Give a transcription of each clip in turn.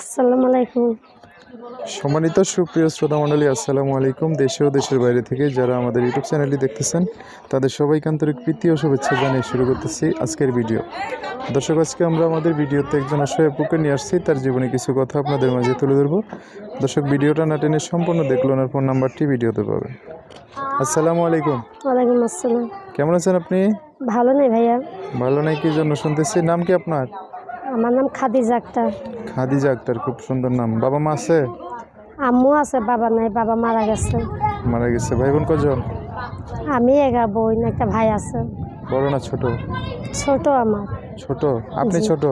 আসসালামু আলাইকুম। সম্মানিত সুপ্রিয় শ্রোতা মণ্ডলী আসসালামু আলাইকুম। দেশে ও দেশের বাইরে থেকে যারা আমাদের ইউটিউব চ্যানেলটি দেখতেছেন তাদের সবাইকে আন্তরিক প্রীতি ও শুভেচ্ছা জানিয়ে শুরু করতেছি আজকের ভিডিও। দর্শক আজকে আমরা আমাদের ভিডিওতে একজন অসহায় আপুকে নিয়ে আসছি। তার জীবনে কিছু কথা আপনাদের মাঝে তুলে ধরবো। দর্শক ভিডিওটা না টেনে সম্পূর্ণ দেখল ওনার ফোন নাম্বারটি ভিডিওতে পাবেন। আসসালামু আলাইকুম। ওয়ালাইকুম আসসালাম। কেমন আছেন আপনি? ভালো নেই ভাইয়া। ভালো নাই কি জন্য শুনতেছি? নাম কি আপনার? আমার নাম খাদিজা আক্তার। খাদিজা আক্তার খুব সুন্দর নাম। বাবা মা আছে? আম্মু আছে বাবা নাই বাবা মারা গেছে। মারা গেছে। ভাই বোন কজন? আমি এগা বোন একটা ভাই আছে। বড় না ছোট? ছোট আমার। ছোট? আপনি জি। ছোট?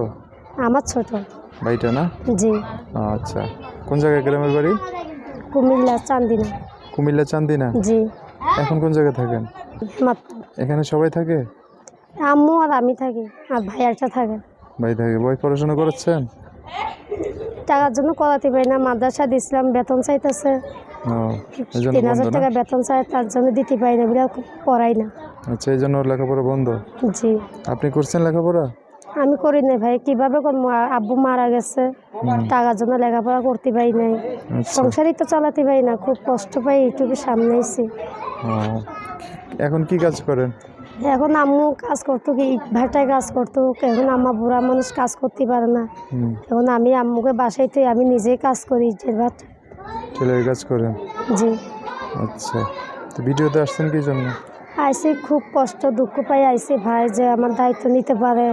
আমার ছোট। ভাইটা না? জি। আচ্ছা। কোন জায়গায় গ্রামের বাড়ি? কুমিল্লা চান্দিনা। কুমিল্লা চান্দিনা? জি। এখন কোন জায়গায় থাকেন? মাত্র এখানে সবাই থাকে? আম্মু আর আমি থাকি আর ভাই ভাইয়ারটা থাকে। ভাই থাকে ভাই পড়াশোনা করাচ্ছেন টাকার জন্য করাতে পারি না মাদ্রাসা দিছিলাম বেতন চাইতেছে। তিন হাজার টাকা বেতন চাই তার জন্য দিতে পারি না বলে পড়াই না। আচ্ছা এই জন্য লেখাপড়া বন্ধ? জি। আপনি করছেন লেখাপড়া? আমি করি নাই ভাই। কীভাবে আব্বু মারা গেছে। টাকার জন্য লেখাপড়া করতে পারি নাই। আচ্ছা। সংসারই তো চালাতে পারি না। খুব কষ্ট পাই ইউটিউবের সামনে এসে এখন কি কাজ করেন? এখন আম্মু কাজ করতো কি? ভাটায় কাজ করতো। এখন আমার বুড়া মানুষ কাজ করতে পারে না। এখন আমি আম্মুকে বাসাইতে আমি নিজেই কাজ করি ইটের ভাট ছেলের কাজ করেন? জি। আচ্ছা। তো ভিডিওতে আসছেন কি জন্য? আইসি খুব কষ্ট দুঃখ পাই আইসি ভাই যে আমার দায়িত্ব নিতে পারে।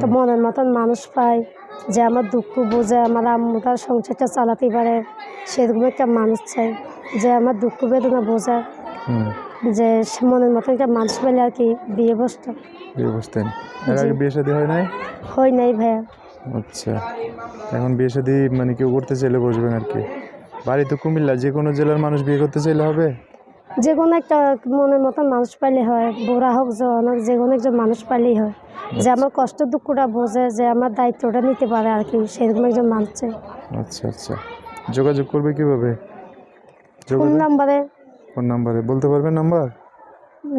তো মনের মতন মানুষ পাই যে আমার দুঃখ বোঝে আমার আম্মুটার সংসারটা চালাতে পারে সেরকম একটা মানুষ চাই যে আমার দুঃখ বেদনা হুম। যে মনের মতন একটা মানুষ পেলে আর কি বিয়ে বসতো। বিয়ে বসতেন। এর। আগে বিয়ে শাদী হয় নাই? হয় নাই ভাইয়া। আচ্ছা। এখন বিয়ে শাদী মানে কেউ করতে চাইলে বসবেন আর কি। বাড়ি তো কুমিল্লা যে কোনো জেলার মানুষ বিয়ে করতে চাইলে হবে? যে কোনো একটা মনের মতন মানুষ পাইলে হয় বুড়া হোক জন হোক যে কোনো একজন মানুষ পাইলেই হয়। যে আমার কষ্ট দুঃখটা বোঝে যে আমার দায়িত্বটা নিতে পারে আর কি সেরকম একজন মানুষ চাই। আচ্ছা আচ্ছা। যোগাযোগ করবে কীভাবে? কোন যোগাযোগ নাম্বারে। ফোন নাম্বারে। বলতে পারবেন নাম্বার?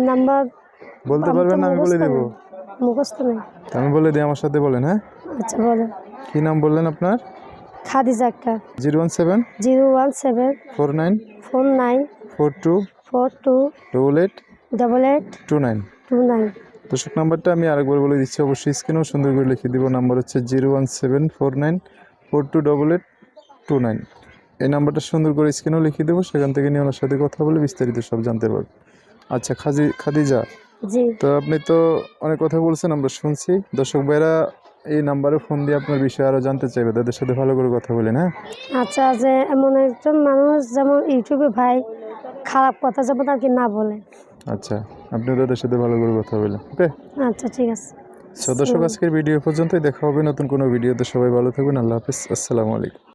নাম্বার বলতে পারবেন না আমি বলে দেবো। মুখস্থ নেই। আমি বলে দিই আমার সাথে বলেন হ্যাঁ? আচ্ছা বলেন। কি নাম বললেন আপনার? খাদিজা একটা। Zero one seven zero one seven four nine four nine four two four two double eight double eight two nine two nine দর্শক নাম্বারটা আমি আরেকবার বলে দিচ্ছি অবশ্যই স্ক্রিনেও সুন্দর করে লিখে দিব। নাম্বার হচ্ছে zero one seven four nine four two double eight two nine এই নাম্বারটা সুন্দর করে স্ক্রিনেও লিখে দেবো সেখান থেকে নিয়ে ওনার সাথে কথা বলে বিস্তারিত সব জানতে পারবেন আচ্ছা খাজি খাদিজা তো আপনি তো অনেক কথা বলছেন আমরা শুনছি। দর্শক ভাইরা এই নাম্বারে ফোন দিয়ে আপনার বিষয়ে আরও জানতে চাইবে তাদের সাথে ভালো করে কথা বলেন হ্যাঁ? আচ্ছা যে এমন একজন মানুষ যেমন ইউটিউবে ভাই খারাপ কথা যেমন আর কি না বলে। আচ্ছা আপনি তাদের সাথে ভালো করে কথা বলেন ওকে? আচ্ছা ঠিক আছে। সো দর্শক আজকের ভিডিও পর্যন্তই দেখা হবে নতুন কোনো ভিডিওতে সবাই ভালো থাকবেন আল্লাহ হাফিজ আসসালামু আলাইকুম।